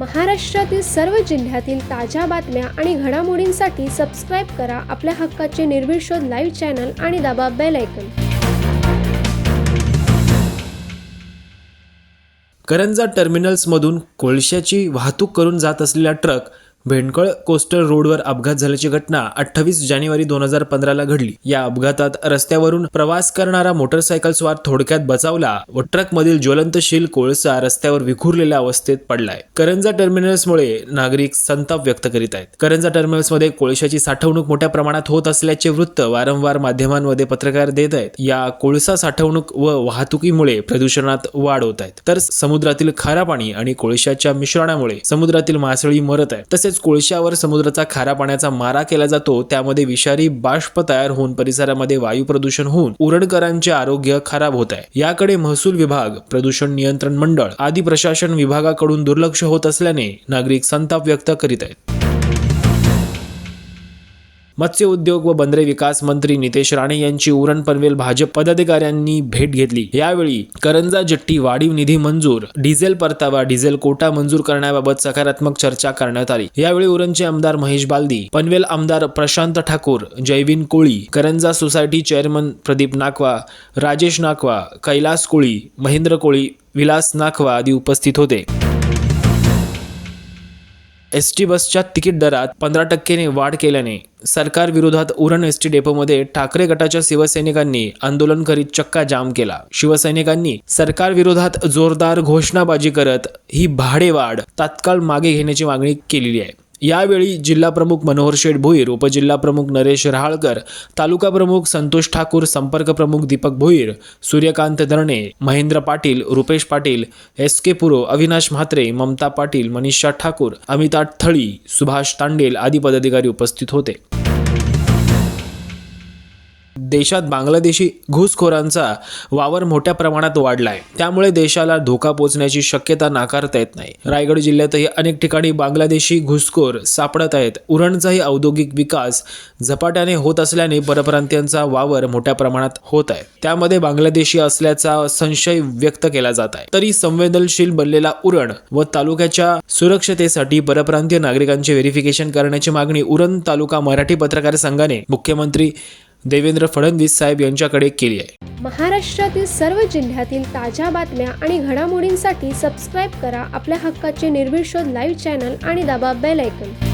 महाराष्ट्रातील सर्व जिल्ह्यातील ताज्या बातम्या आणि घडामोडींसाठी सबस्क्राईब करा आपल्या हक्काचे निर्भीड लाईव्ह चॅनल आणि दाबा बेल ऐकन करंजा टर्मिनल्समधून कोळशाची वाहतूक करून जात असलेला ट्रक भेंडकळ कोस्टल रोडवर अपघात झाल्याची घटना अठ्ठावीस जानेवारी दोन हजार पंधराला घडली. या अपघातात रस्त्यावरून प्रवास करणारा मोटरसायकल स्वार थोडक्यात बचावला व ट्रकमधील ज्वलंतशील कोळसा रस्त्यावर विखुरलेल्या अवस्थेत पडलाय. करंजा टर्मिनल्समुळे नागरिक संताप व्यक्त करीत आहेत. करंजा टर्मिनल्समध्ये कोळशाची साठवणूक मोठ्या प्रमाणात होत असल्याचे वृत्त वारंवार माध्यमांमध्ये पत्रकार देत आहेत. या कोळसा साठवणूक व वाहतुकीमुळे प्रदूषणात वाढ होत आहेत तर समुद्रातील खारा पाणी आणि कोळशाच्या मिश्रणामुळे समुद्रातील मासळी मरत आहे तसेच कोळशावर समुद्राचा खारा पाण्याचा मारा केला जातो त्यामध्ये विषारी बाष्प तयार होऊन परिसरामध्ये वायू प्रदूषण होऊन उरणकरांचे आरोग्य खराब होत आहे. याकडे महसूल विभाग प्रदूषण नियंत्रण मंडळ आदी प्रशासन विभागाकडून दुर्लक्ष होत असल्याने नागरिक संताप व्यक्त करीत आहेत. मत्स्य उद्योग व बंदरे विकास मंत्री नितेश राणे यांची उरण पनवेल भाजप पदाधिकाऱ्यांनी भेट घेतली. यावेळी करंजा जट्टी वाढीव निधी मंजूर डिझेल परतावा डिझेल कोटा मंजूर करण्याबाबत सकारात्मक चर्चा करण्यात आली. यावेळी उरणचे आमदार महेश बालदी पनवेल आमदार प्रशांत ठाकूर जयविन कोळी करंजा सोसायटी चेअरमन प्रदीप नाकवा राजेश नाकवा कैलास कोळी महेंद्र कोळी विलास नाखवा आदी उपस्थित होते. एस टी बसच्या तिकीट दरात पंधरा टक्क्याने वाढ केल्याने सरकार विरोधात उरण एस टी डेपोमध्ये ठाकरे गटाच्या शिवसैनिकांनी आंदोलन करीत चक्का जाम केला. शिवसैनिकांनी सरकार विरोधात जोरदार घोषणाबाजी करत ही भाडेवाढ तात्काळ मागे घेण्याची मागणी केलेली आहे. यावेळी जिल्हा प्रमुख मनोहर शेठ भोईर उपजिल्हा प्रमुख नरेश रहाळकर तालुका प्रमुख संतोष ठाकूर संपर्क प्रमुख दीपक भोईर सूर्यकांत दरणे महेंद्र पाटील रुपेश पाटील एस के पुरो अविनाश म्हात्रे ममता पाटील मनीषा ठाकूर अमिता थळी सुभाष तांडेल आदी पदाधिकारी उपस्थित होते. देशात बांगलादेशी घुसखोरांचा वावर मोठ्या प्रमाणात वाढला आहे त्यामुळे देशाला धोका पोचण्याची शक्यता नाकारता येत नाही. रायगड जिल्ह्यातही अनेक ठिकाणी बांगलादेशी घुसखोर सापडत आहेत. उरणचाही औद्योगिक विकास झपाट्याने होत असल्याने परप्रांतीयांचा वावर मोठ्या प्रमाणात होत आहे. त्यामध्ये बांगलादेशी असल्याचा संशय व्यक्त केला जात आहे. तरी संवेदनशील बनलेला उरण व तालुक्याच्या सुरक्षतेसाठी परप्रांतीय नागरिकांचे व्हेरिफिकेशन करण्याची मागणी उरण तालुका मराठी पत्रकार संघाने मुख्यमंत्री देवेंद्र फडणवीस साहेब यांच्याकडे केली आहे. महाराष्ट्रातील सर्व जिल्ह्यातील ताज्या बातम्या आणि घडामोडींसाठी सबस्क्राईब करा आपल्या हक्काचे निर्भीड लाईव्ह चॅनल आणि दाबा बेल ऐकन